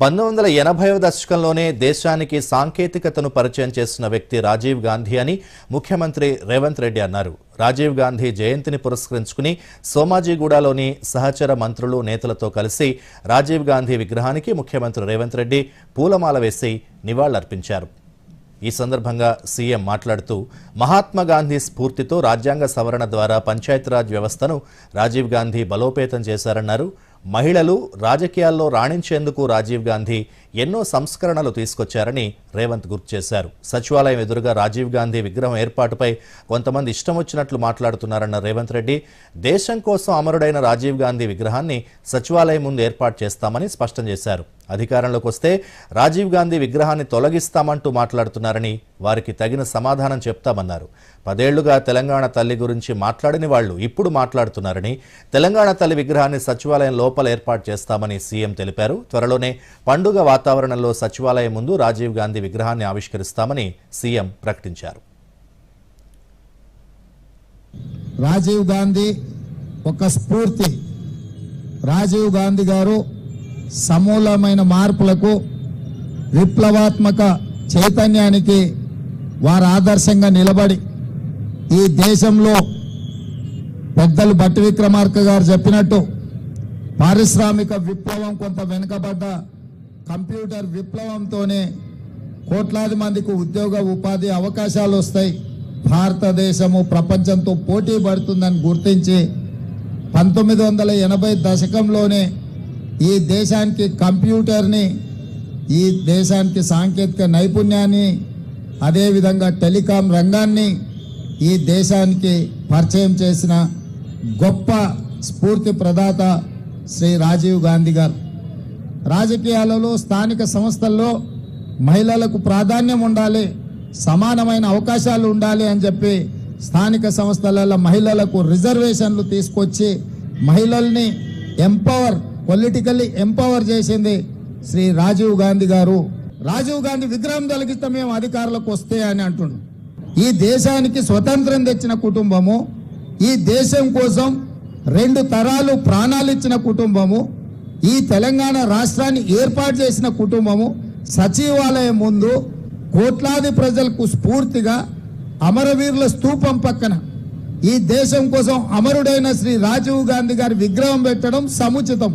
పంతొమ్మిది వందల ఎనభైవ దశకంలోనే దేశానికి సాంకేతికతను పరిచయం చేస్తున్న వ్యక్తి రాజీవ్ గాంధీ అని ముఖ్యమంత్రి రేవంత్ రెడ్డి అన్నారు. రాజీవ్ గాంధీ జయంతిని పురస్కరించుకుని సోమాజిగూడలోని సహచర మంత్రులు నేతలతో కలిసి రాజీవ్ గాంధీ విగ్రహానికి ముఖ్యమంత్రి రేవంత్ రెడ్డి పూలమాల వేసి నివాళులర్పించారు. ఈ సందర్భంగా సీఎం మాట్లాడుతూ మహాత్మా గాంధీ స్ఫూర్తితో రాజ్యాంగ సవరణ ద్వారా పంచాయతీరాజ్ వ్యవస్థను రాజీవ్ గాంధీ బలోపేతం చేశారన్నారు. మహిళలు రాజకీయాల్లో రాణించేందుకు రాజీవ్ గాంధీ ఎన్నో సంస్కరణలు తీసుకొచ్చారని రేవంత్ గుర్తు చేశారు. సచివాలయం ఎదురుగా రాజీవ్ గాంధీ విగ్రహం ఏర్పాటుపై కొంతమంది ఇష్టం వచ్చినట్లు మాట్లాడుతున్నారన్న రేవంత్ రెడ్డి దేశం కోసం అమరుడైన రాజీవ్ గాంధీ విగ్రహాన్ని సచివాలయం ముందు ఏర్పాటు చేస్తామని స్పష్టం చేశారు. అధికారంలోకి వస్తే రాజీవ్ గాంధీ విగ్రహాన్ని తొలగిస్తామంటూ మాట్లాడుతున్నారని వారికి తగిన సమాధానం చెప్తామన్నారు. పదేళ్ళుగా తెలంగాణ తల్లి గురించి మాట్లాడని వాళ్ళు ఇప్పుడు మాట్లాడుతున్నారని తెలంగాణ తల్లి విగ్రహాన్ని సచివాలయం లోపల ఏర్పాటు చేస్తామని సీఎం తెలిపారు. త్వరలోనే పండుగ వాతావరణంలో సచివాలయం ముందు రాజీవ్ గాంధీ విగ్రహాన్ని ఆవిష్కరిస్తామని సీఎం ప్రకటించారు. రాజీవ్ గాంధీ ఒక స్ఫూర్తి. రాజీవ్ గాంధీ గారు సమూలమైన మార్పులకు విప్లవాత్మక చైతన్యానికి వారు ఆదర్శంగా నిలబడి ఈ దేశంలో పెద్దలు భట్టి విక్రమార్క గారు చెప్పినట్టు పారిశ్రామిక విప్లవం కొంత వెనుకబడ్డ కంప్యూటర్ విప్లవంతోనే కోట్లాది మందికి ఉద్యోగ ఉపాధి అవకాశాలు వస్తాయి. భారతదేశము ప్రపంచంతో పోటీ పడుతుందని గుర్తించి పంతొమ్మిది వందల ఎనభై దశకంలోనే ఈ దేశానికి కంప్యూటర్ని ఈ దేశానికి సాంకేతిక నైపుణ్యాన్ని అదేవిధంగా టెలికాం రంగాన్ని ఈ దేశానికి పరిచయం చేసిన గొప్ప స్ఫూర్తి ప్రదాత శ్రీ రాజీవ్ గాంధీ గారు. రాజకీయాలలో స్థానిక సంస్థల్లో మహిళలకు ప్రాధాన్యం ఉండాలి సమానమైన అవకాశాలు ఉండాలి అని చెప్పి స్థానిక సంస్థలలో మహిళలకు రిజర్వేషన్లు తీసుకొచ్చి మహిళల్ని ఎంపవర్ పొలిటికల్లీ ఎంపవర్ చేసింది శ్రీ రాజీవ్ గాంధీ గారు. రాజీవ్ గాంధీ విగ్రహం తొలగిస్తే మేము అధికారులకు వస్తే అని అంటున్నాం ఈ దేశానికి స్వతంత్రం తెచ్చిన కుటుంబము ఈ దేశం కోసం రెండు తరాలు ప్రాణాలు ఇచ్చిన కుటుంబము ఈ తెలంగాణ రాష్ట్రాన్ని ఏర్పాటు చేసిన కుటుంబము సచివాలయం ముందు కోట్లాది ప్రజలకు స్ఫూర్తిగా అమరవీరుల స్తూపం పక్కన ఈ దేశం కోసం అమరుడైన శ్రీ రాజీవ్ గాంధీ గారి విగ్రహం పెట్టడం సముచితం.